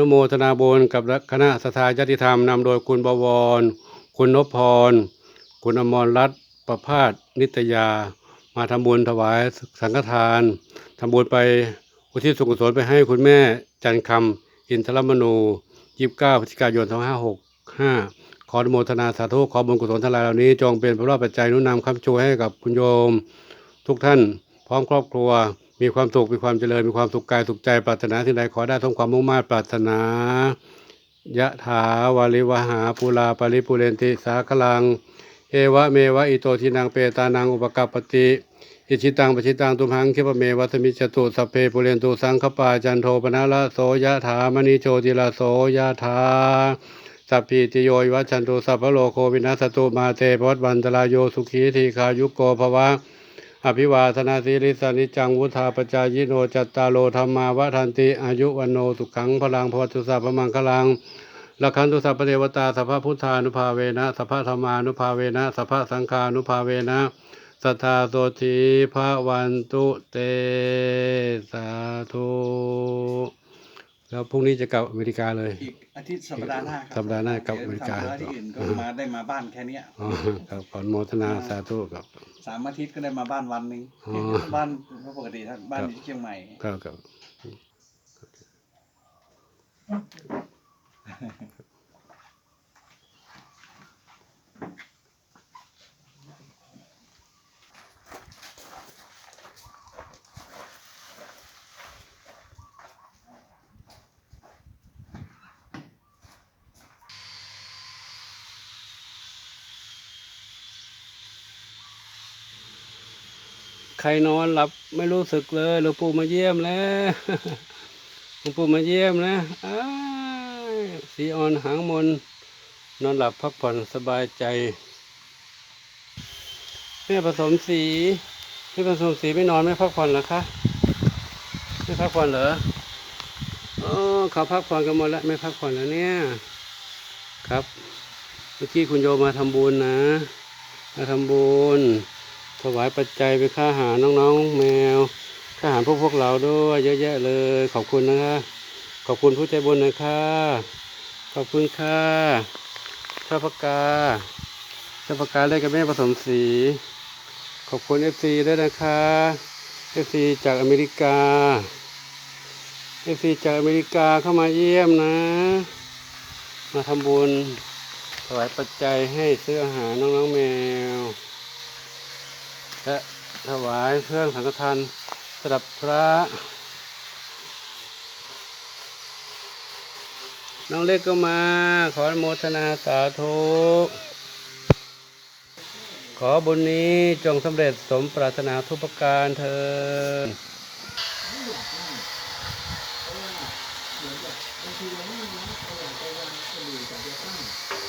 นุโมทนาบุญกับคณะสถาญาติธรรมนำโดยคุณบวร คุณนพพร คุณอมรรัตน์ประพาสนิตยา มาทำบุญถวายสังฆทานทำบุญไปอุทิศส่วนกุศลไปให้คุณแม่จันคำอินทรมนู29พฤศจิกายน2565ขออนุโมทนาสาธุขอบุญกุศลทั้งหลายเหล่านี้ จงเป็นพระราชปัจจัยนุนำคำชูให้กับคุณโยม ทุกท่านพร้อมครอบครัว มีความสุขมีความเจริญมีความสุขกายสุขใจปรารถนาสิ่งใดขอได้สมความมุ่งมั่นปรารถนายะถาวาลิวหาปุราปริปุเรนติสาคลัง เอวะเมวะอิโตทินังเปตานังอุปกัปปติอิชิตังปชิตังตุมหังคิปเมวัตมิจตุสัพเพปุเรนตุสังคปาจันโทปนะละโสยะถามณิโชติละโสยะถาสัพพิติโยวิวัชันตุสัพพโลโควินัสสตุมาเตปวัตวันตรายโยสุขีทีคายุโกภวะ อภิวาทนาสิริสนิจังวุธาปจายโนจัตตาโลธรรมาวทันติอายุวันโนสุขังพลังพวัตุสัพพมังคลังลักขันตุสัพพเทวตาสัพพพุทธานุภาเวนะสัพพธรรมานุภาเวนะสัพพสังฆานุภาเวนะสัทธาโสธีพระวันตุเตสาธุแล้วพรุ่งนี้จะกลับอเมริกาเลยอีกอาทิตย์สัปดาห์หน้าครับสัปดาห์หน้ากลับอเมริกาดี๋ยวทำธุะที่อื่นก็มาได้มาบ้านแค่เนี้ยอ๋อครับขออนุโมทนาสาธุครับ สามอาทิตย์ก็ได้มาบ้านวันหนึ่งอ๋อ บ้านปกติท่านบ้านครับอยู่ที่เชียงใหม่ ครับครับ ครนอนหลับไม่รู้สึกเลยหลวงปู่มาเยี่ยมแล้วหลวงปู่มาเยี่ยมนะอ้ายสีอ่อนหางมนนอนหลับพักผ่อนสบายใจแม่ผสมสีแม่ผสมสีไม่นอนไม่พักผ่อนหรอคะไม่พักผ่อนเหรออ๋อเขาพักผ่อนกันหมดแล้วไม่พักผ่อนแล้วเนี่ย ครับเมื่อกี้คุณโยมมาทำบุญนะมาทำบุญ ถวายปัจจัยไปค่าอาหารน้องๆ แมวค่าอาหารพวกพวกเราด้วยเยอะแยะเลย ขอบคุณนะคะขอบคุณผู้ใจบุญนะคะขอบคุณค่ะชาปากาชาปากกาได้กับแม่ผสมสี ขอบคุณเอฟซีด้วยนะคะเอฟซีจากอเมริกาเอฟซีจากอเมริกาเข้ามาเยี่ยมนะ มาทำบุญถวายปัจจัยให้ซื้ออาหารน้องๆแมว และถวายเครื่องสังฆทานสำหรับพระ น้องเล็กก็มา ขอโมทนาสาธุขอบุญนี้จงสำเร็จสมปรารถนาทุกประการเถิด